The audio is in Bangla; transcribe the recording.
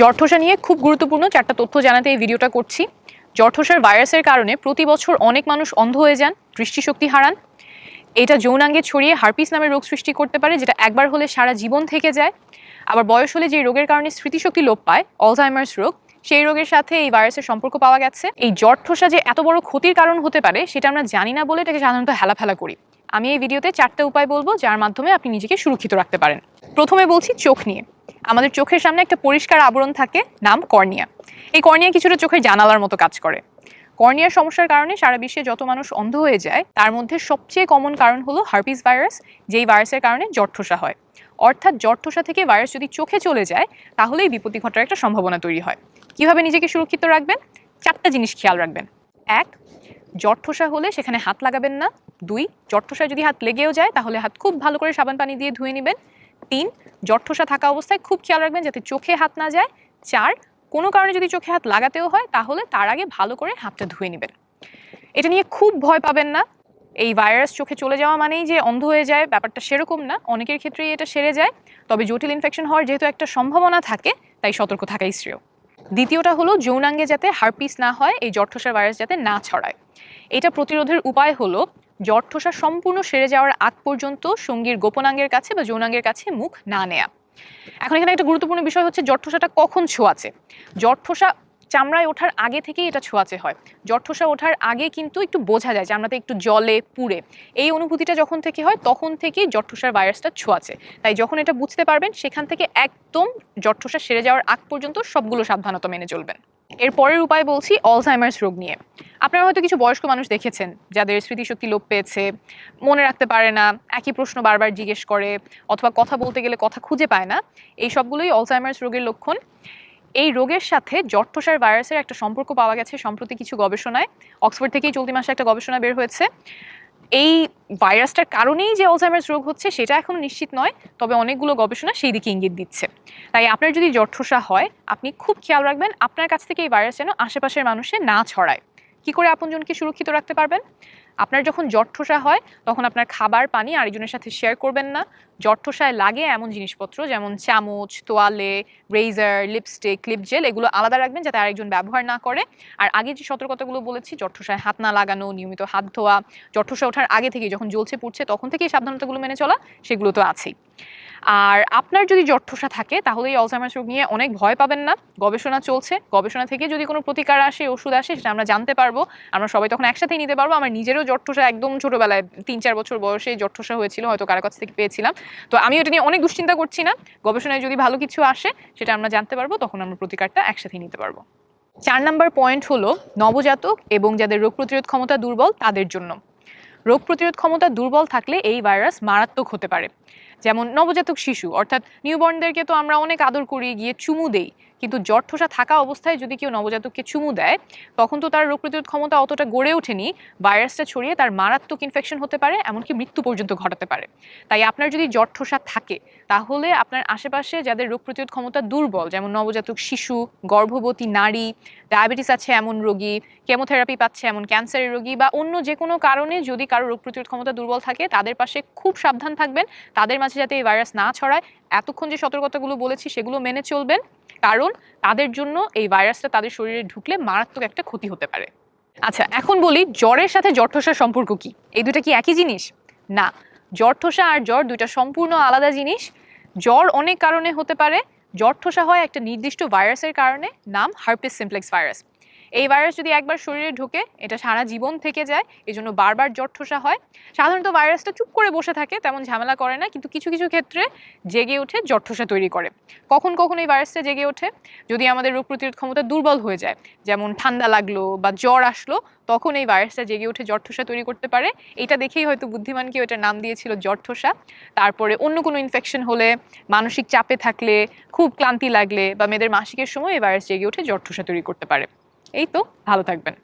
জরঠোসা নিয়ে খুব গুরুত্বপূর্ণ চারটা তথ্য জানাতে এই ভিডিওটা করছি। জরঠোসার ভাইরাসের কারণে প্রতি বছর অনেক মানুষ অন্ধ হয়ে যান, দৃষ্টিশক্তি হারান। এটা যৌনাঙ্গে ছড়িয়ে হার্পিস নামের রোগ সৃষ্টি করতে পারে, যেটা একবার হলে সারা জীবন থেকে যায়। আবার বয়স হলে যে রোগের কারণে স্মৃতিশক্তি লোপ পায় অলজাইমার্স রোগ, সেই রোগের সাথে এই ভাইরাসের সম্পর্ক পাওয়া গেছে। এই জরঠোসা যে এত বড় ক্ষতির কারণ হতে পারে, সেটা আমরা জানি না বলে এটাকে সাধারণত হেলাফেলা করি। আমি এই ভিডিওতে চারটা উপায় বলব যার মাধ্যমে আপনি নিজেকে সুরক্ষিত রাখতে পারেন। প্রথমে বলছি চোখ নিয়ে। আমাদের চোখের সামনে একটা পরিষ্কার আবরণ থাকে, নাম কর্নিয়া। এই কর্নিয়া কিছুটা চোখের জানালার মতো কাজ করে। কর্নিয়ার সমস্যার কারণে সারা বিশ্বে যত মানুষ অন্ধ হয়ে যায়, তার মধ্যে সবচেয়ে কমন কারণ হলো হার্পিস ভাইরাস, যেই ভাইরাসের কারণে জটঠোসা হয়। অর্থাৎ জটঠোসা থেকে ভাইরাস যদি চোখে চলে যায়, তাহলেই বিপত্তি ঘটার একটা সম্ভাবনা তৈরি হয়। কীভাবে নিজেকে সুরক্ষিত রাখবেন? চারটা জিনিস খেয়াল রাখবেন। এক জটঠোসা হলে সেখানে হাত লাগাবেন না। দুই, জটঠোসায় যদি হাত লেগেও যায়, তাহলে হাত খুব ভালো করে সাবান পানি দিয়ে ধুয়ে নেবেন। তিন, জটঠোসা থাকা অবস্থায় খুব খেয়াল রাখবেন যাতে চোখে হাত না যায়। চার, কোনো কারণে যদি চোখে হাত লাগাতেও হয়, তাহলে তার আগে ভালো করে হাতটা ধুয়ে নেবেন। এটা নিয়ে খুব ভয় পাবেন না। এই ভাইরাস চোখে চলে যাওয়া মানেই যে অন্ধ হয়ে যায়, ব্যাপারটা সেরকম না। অনেকের ক্ষেত্রেই এটা সেরে যায়। তবে জটিল ইনফেকশন হওয়ার যেহেতু একটা সম্ভাবনা থাকে, তাই সতর্ক থাকাই শ্রেয়। দ্বিতীয়টা হলো যৌনাঙ্গে যাতে হারপিস না হয়, এই জটঠোসার ভাইরাস যাতে না ছড়ায়। এটা প্রতিরোধের উপায় হলো জটঠোসা সম্পূর্ণ সেরে যাওয়ার আগ পর্যন্ত সঙ্গীর গোপনাঙ্গের কাছে বা যৌনাঙ্গের কাছে মুখ না নেয়া। এখন এখানে একটা গুরুত্বপূর্ণ বিষয় হচ্ছে জটঠোসাটা কখন ছোঁয়াছে জটঠোসা চামড়ায় ওঠার আগে থেকেই এটা ছোঁয়াচে হয়। জটঠোসা ওঠার আগে কিন্তু একটু বোঝা যায় চামড়াতে একটু জলে পুড়ে। এই অনুভূতিটা যখন থেকে হয়, তখন থেকেই জটঠোসার ভাইরাসটা ছোঁয়াচে। তাই যখন এটা বুঝতে পারবেন, সেখান থেকে একদম জটঠোসা সেরে যাওয়ার আগ পর্যন্ত সবগুলো সাবধানতা মেনে চলবেন। এর পরের উপায় বলছি অলজাইমার্স রোগ নিয়ে। আপনারা হয়তো কিছু বয়স্ক মানুষ দেখেছেন, যাদের স্মৃতিশক্তি লোপ পেয়েছে, মনে রাখতে পারে না, একই প্রশ্ন বারবার জিজ্ঞেস করে, অথবা কথা বলতে গেলে কথা খুঁজে পায় না। এই সবগুলোই অলজাইমার্স রোগের লক্ষণ। এই রোগের সাথে জট্টসার ভাইরাসের একটা সম্পর্ক পাওয়া গেছে সম্প্রতি কিছু গবেষণায়। অক্সফোর্ড থেকেই চলতি মাসে একটা গবেষণা বের হয়েছে। এই ভাইরাসটার কারণেই যে অলজাইমার্স রোগ হচ্ছে সেটা এখন নিশ্চিত নয়, তবে অনেকগুলো গবেষণা সেই দিকে ইঙ্গিত দিচ্ছে। তাই আপনার যদি জট্ঠসা হয়, আপনি খুব খেয়াল রাখবেন আপনার কাছ থেকে এই ভাইরাস যেন আশেপাশের মানুষে না ছড়ায়। কি করে আপনজনকে সুরক্ষিত রাখতে পারবেন? আপনার যখন জট্ঠসা হয়, তখন আপনার খাবার, পানি আরেকজনের সাথে শেয়ার করবেন না। জট্ঠসায় লাগে এমন জিনিসপত্র, যেমন চামচ, তোয়ালে রেজার লিপস্টিক ক্লিপ জেল এগুলো আলাদা রাখবেন যাতে আরেকজন ব্যবহার না করে। আর আগে যে সতর্কতাগুলো বলেছি, জট্ঠসায় হাত না লাগানো, নিয়মিত হাত ধোয়া, জট্ঠসা ওঠার আগে থেকে যখন জ্বলছে পুড়ছে তখন থেকেই সাবধানতাগুলো মেনে চলা, সেগুলো তো আছেই। আর আপনার যদি জট্ঠসা থাকে, তাহলে এই অলজাইমার্স রোগ নিয়ে অনেক ভয় পাবেন না। গবেষণা চলছে। গবেষণা থেকে যদি কোনো প্রতিকার আসে, ওষুধ আসে, সেটা আমরা জানতে পারব। আমরা সবাই তখন একসাথেই নিতে পারব। আমার নিজেরও জট্ঠসা একদম ছোটবেলায় তিন চার বছর বয়সে জট্ঠসা হয়েছিল, হয়তো কারও কাছ থেকে পেয়েছিলাম। তো আমি এটা নিয়ে অনেক দুশ্চিন্তা করছি না। গবেষণায় যদি ভালো কিছু আসে, সেটা আমরা জানতে পারব, তখন আমরা প্রতিকারটা একসাথেই নিতে পারব। চার নাম্বার পয়েন্ট হলো নবজাতক এবং যাদের রোগ প্রতিরোধ ক্ষমতা দুর্বল, তাদের জন্য। রোগ প্রতিরোধ ক্ষমতা দুর্বল থাকলে এই ভাইরাস মারাত্মক হতে পারে। যেমন নবজাতক শিশু, অর্থাৎ নিউবর্নদেরকে তো আমরা অনেক আদর করি গিয়ে চুমু দেই, কিন্তু জট্ঠসা থাকা অবস্থায় যদি কেউ নবজাতককে চুমু দেয়, তখন তো তার রোগ প্রতিরোধ ক্ষমতা অতটা গড়ে ওঠেনি, ভাইরাসটা ছড়িয়ে তার মারাত্মক ইনফেকশন হতে পারে, এমনকি মৃত্যু পর্যন্ত ঘটাতে পারে। তাই আপনার যদি জট্ঠসা থাকে, তাহলে আপনার আশেপাশে যাদের রোগ প্রতিরোধ ক্ষমতা দুর্বল, যেমন নবজাতক শিশু, গর্ভবতী নারী, ডায়াবেটিস আছে এমন রোগী, কেমোথেরাপি পাচ্ছে এমন ক্যান্সারের রোগী, বা অন্য যে কোনো কারণে যদি কারও রোগ প্রতিরোধ ক্ষমতা দুর্বল থাকে, তাদের পাশে খুব সাবধান থাকবেন, তাদের মাঝে যাতে এই ভাইরাস না ছড়ায়। এতক্ষণ যে সতর্কতাগুলো বলেছি, সেগুলো মেনে চলবেন। কারণ তাদের জন্য এই ভাইরাসটা তাদের শরীরে ঢুকলে মারাত্মক একটা ক্ষতি হতে পারে। আচ্ছা এখন বলি, জ্বরের সাথে জট্ঠসার সম্পর্ক কি? এই দুটা কি একই জিনিস? না জট্ঠসা আর জ্বর দুইটা সম্পূর্ণ আলাদা জিনিস। জ্বর অনেক কারণে হতে পারে। জট্ঠসা হয় একটা নির্দিষ্ট ভাইরাসের কারণে, নাম হার্পিস সিমপ্লেক্স ভাইরাস। এই ভাইরাস যদি একবার শরীরে ঢোকে, এটা সারা জীবন থেকে যায় এই জন্য বারবার জট্ঠসা হয়। সাধারণত ভাইরাসটা চুপ করে বসে থাকে, তেমন ঝামেলা করে না, কিন্তু কিছু কিছু ক্ষেত্রে জেগে উঠে জট্ঠসা তৈরি করে। কখন কখন এই ভাইরাসটা জেগে ওঠে? যদি আমাদের রোগ প্রতিরোধ ক্ষমতা দুর্বল হয়ে যায়, যেমন ঠান্ডা লাগল বা জ্বর আসলো, তখন এই ভাইরাসটা জেগে উঠে জট্ঠসা তৈরি করতে পারে। এটা দেখেই হয়তো বুদ্ধিমান কেউ এটার নাম দিয়েছিল জট্ঠসা তারপরে অন্য কোনো ইনফেকশন হলে, মানসিক চাপে থাকলে, খুব ক্লান্তি লাগলে বা মেয়েদের মাসিকের সময় এই ভাইরাস জেগে উঠে জট্ঠসা তৈরি করতে পারে। এই তো ভালো থাকবেন।